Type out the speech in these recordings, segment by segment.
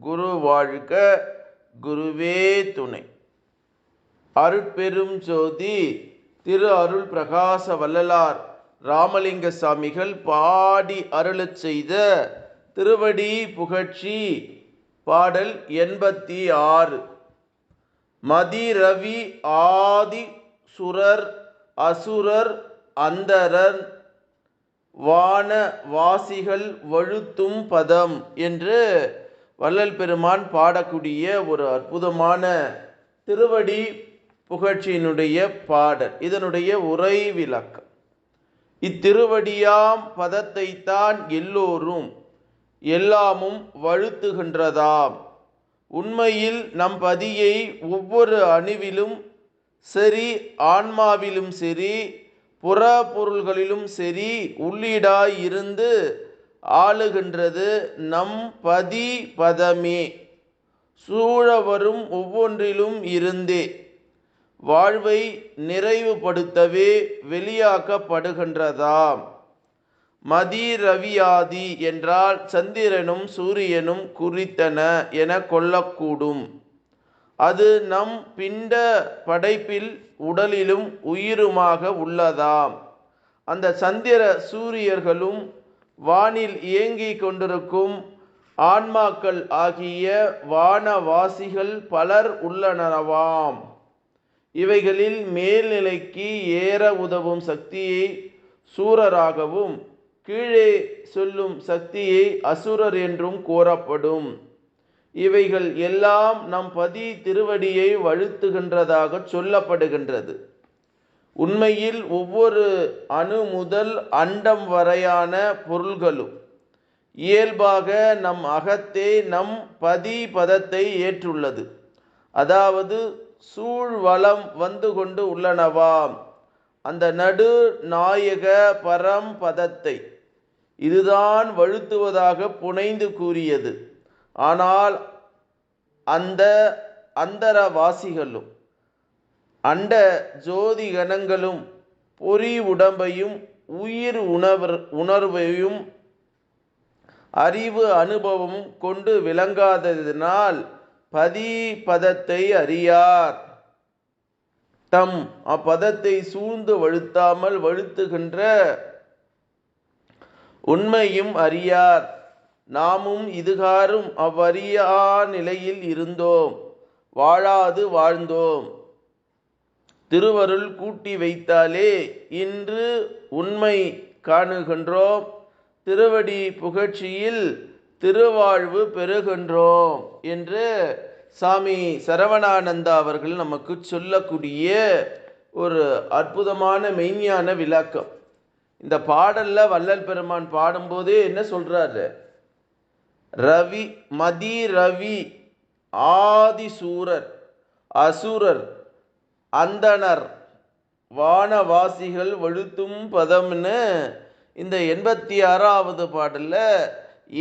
குரு வாழ்க குருவே துணை. அருட்பெரும் ஜோதி திரு அருள் பிரகாச வல்லலார் ராமலிங்க சாமிகள் பாடி அருளச் செய்த திருவடி புகழ்ச்சி பாடல் எண்பத்தி ஆறு. மதி ரவி ஆதி சுரர் அசுரர் அந்தரன் வான வாசிகள் வழுத்தும் பதம் என்று வள்ளல் பெருமான் பாடக்கூடிய ஒரு அற்புதமான திருவடி புகழ்ச்சியினுடைய பாடல். இதனுடைய உரை விளக்கம். இத்திருவடியாம் பதத்தை தான் எல்லோரும் எல்லாமும் வழுத்துகின்றதாம். உண்மையில் நம் பதியை ஒவ்வொரு அணுவிலும் சரி ஆன்மாவிலும் சரி புற பொருள்களிலும் சரி உள்ளீடாய் இருந்து ஆளுகின்றது நம் பதி பதமே சூழ வரும் ஒவ்வொன்றிலும் இருந்தே. வாழ்வை நிறைவுபடுத்தவே வெளியாக்கப்படுகின்றதாம். மதி ரவியாதி என்றால் சந்திரனும் சூரியனும் குறித்தன என கொள்ளக்கூடும். அது நம் பிண்ட படைப்பில் உடலிலும் உயிருமாக உள்ளதாம். அந்த சந்திர சூரியர்களும் வானில் இயங்கிக் கொண்டிருக்கும் ஆன்மாக்கள் ஆகிய வானவாசிகள் பலர் உள்ளனவாம் இவைகளில் மேல்நிலைக்கு ஏற உதவும் சக்தியை சூரராகவும் கீழே சொல்லும் சக்தியை அசுரர் என்றும் கூறப்படும். இவைகள் எல்லாம் நம் பதி திருவடியை வழுத்துகின்றதாக சொல்லப்படுகின்றது. உண்மையில் ஒவ்வொரு அணு முதல் அண்டம் வரையான பொருள்களும் இயல்பாக நம் அகத்தே நம் பதி பதத்தை ஏற்றுள்ளது. அதாவது சூழ்வளம் வந்து கொண்டு உள்ளனவாம். அந்த நடு நாயக பரம் பதத்தை இதுதான் வழுத்துவதாக புனைந்து கூறியது. ஆனால் அந்த அந்தரவாசிகளும் அண்ட ஜோதி கணங்களும் பொறி உடம்பையும் உயிர் உணவர் உணர்வையும் அறிவு அனுபவமும் கொண்டு விளங்காததினால் பதி பதத்தை அறியார். தம் அப்பதத்தை சூழ்ந்து வழுத்தாமல் வழுத்துகின்ற உண்மையும் அறியார். நாமும் இதுகாரும் அவ்வறியா நிலையில் இருந்தோம். வாழாது வாழ்ந்தோம். திருவருள் கூட்டி வைத்தாலே இன்று உண்மை காணுகின்றோம். திருவடி புகழ்ச்சியில் திருவாழ்வு பெறுகின்றோம் என்று சாமி சரவணானந்தா அவர்கள் நமக்கு சொல்லக்கூடிய ஒரு அற்புதமான மெய்ஞான விளக்கம். இந்த பாடல்ல வள்ளல் பெருமான் பாடும்போதே என்ன சொல்றாரு? ரவி மதி ரவி ஆதிசூரர் அசுரர் அந்தனர் வானவாசிகள் வழுத்தும் பதம்னு இந்த எண்பத்தி ஆறாவது பாடலில்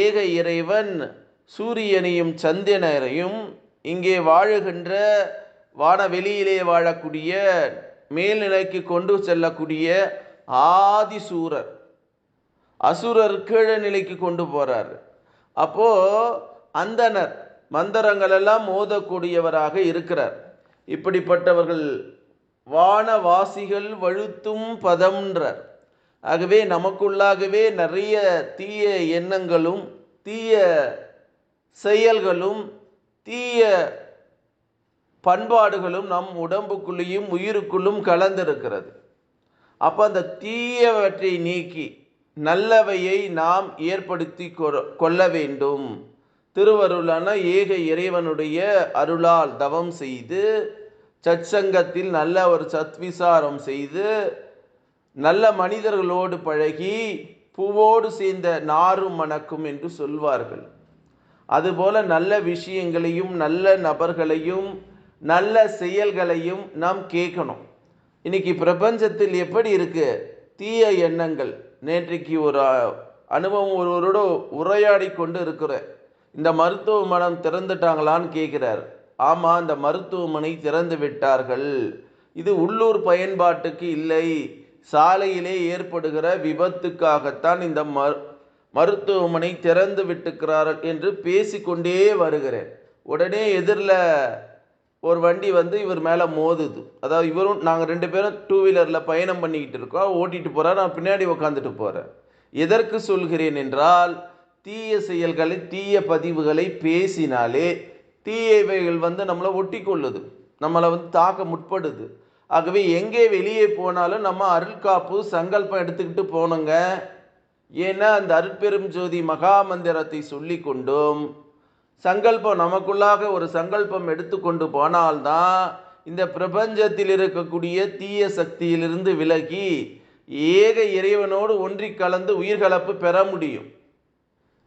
ஏக இறைவன் சூரியனையும் சந்திரனையும் இங்கே வாழுகின்ற வானவெளியிலே வாழக்கூடிய மேல்நிலைக்கு கொண்டு செல்லக்கூடிய ஆதிசூரர். அசுரர் கீழ நிலைக்கு கொண்டு போகிறார் அப்போது அந்தனர் மந்திரங்களெல்லாம் மோதக்கூடியவராக இருக்கிறார். இப்படிப்பட்டவர்கள் வானவாசிகள் வழுத்தும் பதம்ன்றார். ஆகவே நமக்குள்ளாகவே நிறைய தீய எண்ணங்களும் தீய செயல்களும் தீய பண்பாடுகளும் நம் உடம்புக்குள்ளேயும் உயிருக்குள்ளும் கலந்திருக்கிறது. அப்போ அந்த தீயவற்றை நீக்கி நல்லவையை நாம் ஏற்படுத்தி கொள்ள வேண்டும். திருவருளான ஏக இறைவனுடைய அருளால் தவம் செய்து சச்சங்கத்தில் நல்ல ஒரு சத்விசாரம் செய்து நல்ல மனிதர்களோடு பழகி பூவோடு சேர்ந்த நாரும் மணக்கும் என்று சொல்வார்கள். அதுபோல நல்ல விஷயங்களையும் நல்ல நபர்களையும் நல்ல செயல்களையும் நாம் கேட்கணும். இன்னைக்கு பிரபஞ்சத்தில் எப்படி இருக்கு? தீய எண்ணங்கள். நேற்றைக்கு ஒரு அனுபவம் ஒருவரோட உரையாடி கொண்டு இருக்கிற இந்த மருத்துவமனம் திறந்துட்டாங்களான்னு கேட்குறார். ஆமாம் அந்த மருத்துவமனை திறந்து விட்டார்கள். இது உள்ளூர் பயன்பாட்டுக்கு இல்லை. சாலையிலே ஏற்படுகிற விபத்துக்காகத்தான் இந்த மரு மருத்துவமனை திறந்து விட்டுக்கிறார்கள் என்று பேசிக்கொண்டே வருகிறேன். உடனே எதிரில் ஒரு வண்டி வந்து இவர் மேலே மோதுது. அதாவது இவரும் நாங்கள் ரெண்டு பேரும் டூ வீலரில் பயணம் பண்ணிக்கிட்டு இருக்கோம். ஓட்டிகிட்டு போகிறார் நான் பின்னாடி உட்காந்துட்டு போகிறேன் எதற்கு சொல்கிறேன் என்றால் தீய செயல்களை தீய பதிவுகளை பேசினாலே தீயவைகள் வந்து நம்மளை ஒட்டி கொள்ளுது நம்மளை வந்து தாக்க முற்படுது. ஆகவே எங்கே வெளியே போனாலும் நம்ம அருள்காப்பு சங்கல்பம் எடுத்துக்கிட்டு போனோங்க ஏன்னா அந்த அருட்பெரும் ஜோதி மகா மந்திரத்தை சொல்லி கொண்டும் சங்கல்பம் நமக்குள்ளாக ஒரு சங்கல்பம் எடுத்துக்கொண்டு போனால்தான் இந்த பிரபஞ்சத்தில் இருக்கக்கூடிய தீய சக்தியிலிருந்து விலகி ஏக இறைவனோடு ஒன்றி கலந்து உயிர்கலப்பு பெற முடியும்.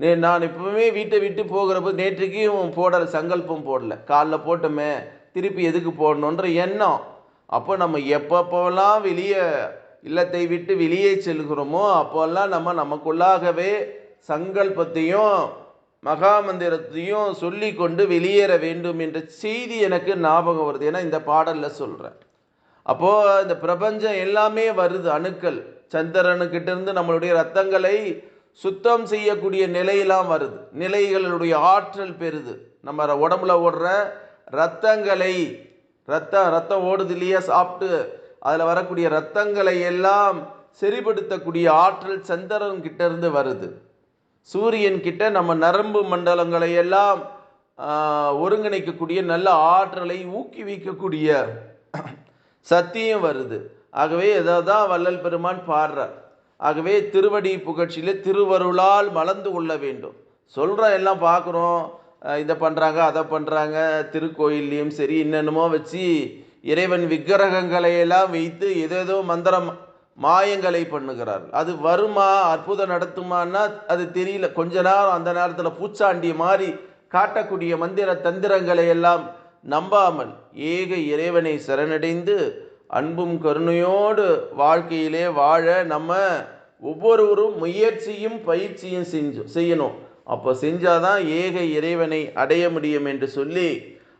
நே நான் எப்பவுமே வீட்டை விட்டு போகிறப்போ நேற்றுக்கும் போடல சங்கல்பம் போடல. காலைல போட்டோமே திருப்பி எதுக்கு போடணுன்ற எண்ணம். அப்போ நம்ம எப்பப்போலாம் வெளியே இல்லத்தை விட்டு வெளியே செல்கிறோமோ அப்போல்லாம் நம்ம நமக்குள்ளாகவே சங்கல்பத்தையும் மகாமந்திரத்தையும் சொல்லி கொண்டு வெளியேற வேண்டும் என்ற செய்தி எனக்கு ஞாபகம் வருது. ஏன்னா இந்த பாடலில் சொல்கிறேன் அப்போது இந்த பிரபஞ்சம் எல்லாமே வருது அணுக்கள். சந்திரனுக்கிட்டேருந்து நம்மளுடைய ரத்தங்களை சுத்தம் செய்யக்கூடிய நிலையெல்லாம் வருது. நிலைகளுடைய ஆற்றல் பெறுது. நம்ம உடம்புல ஓடுற ரத்தங்களை ரத்தம் ரத்தம் ஓடுது இல்லையா சாப்பிட்டு அதில் வரக்கூடிய ரத்தங்களை எல்லாம் சரிப்படுத்தக்கூடிய ஆற்றல் சந்திரன் கிட்ட இருந்து வருது. சூரியன் கிட்ட நம்ம நரம்பு மண்டலங்களை எல்லாம் ஒருங்கிணைக்கக்கூடிய நல்ல ஆற்றலை ஊக்குவிக்கக்கூடிய சத்தியம் வருது. ஆகவே இதை தான் வள்ளல் பெருமான் பாடுறார். ஆகவே திருவடி புகழ்ச்சியில் திருவருளால் மலர்ந்து கொள்ள வேண்டும். சொல்கிற எல்லாம் பார்க்குறோம். இதை பண்ணுறாங்க அதை பண்ணுறாங்க திருக்கோயில்லையும் சரி என்னென்னமோ வச்சு இறைவன் விக்கிரகங்களை எல்லாம் வைத்து ஏதேதோ மந்திரம் மாயங்களை பண்ணுகிறார் அது வருமா அற்புதம் நடத்துமான்னா அது தெரியல. கொஞ்ச நேரம் அந்த நேரத்தில் பூச்சாண்டி மாதிரி காட்டக்கூடிய மந்திர தந்திரங்களை எல்லாம் நம்பாமல் ஏக இறைவனை சரணடைந்து அன்பும் கருணையோடு வாழ்க்கையிலே வாழ நம்ம ஒவ்வொருவரும் முயற்சியும் பயிற்சியும் செஞ்சு செய்யணும். அப்போ செஞ்சாதான் ஏக இறைவனை அடைய முடியும் என்று சொல்லி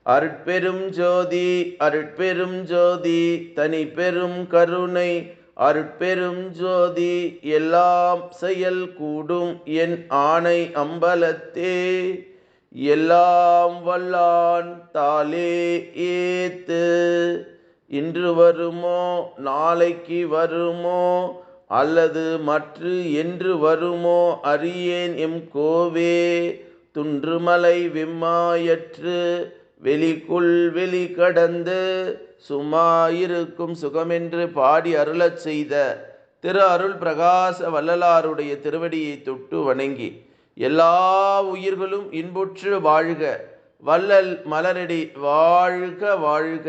அருட்பெரும் ஜோதி அருட்பெரும் ஜோதி தனி பெரும் கருணை அருட்பெரும் ஜோதி எல்லாம் செயல் கூடும் என் ஆணை அம்பலத்தே. எல்லாம் வல்லான் தாலே ஏத்து. இன்று வருமோ நாளைக்கு வருமோ அல்லது மற்று என்று வருமோ அறியேன் எம் கோவே. துன்றுமலை விம்மாயற்று வெளிக்குள் வெளி கடந்து சும்மாயிருக்கும் சுகமென்று பாடி அருளச் செய்த திரு அருள் பிரகாச வள்ளலாருடைய திருவடியை தொட்டு வணங்கி எல்லா உயிர்களும் இன்புற்று வாழ்க வள்ளல் மலரடி வாழ்க வாழ்க.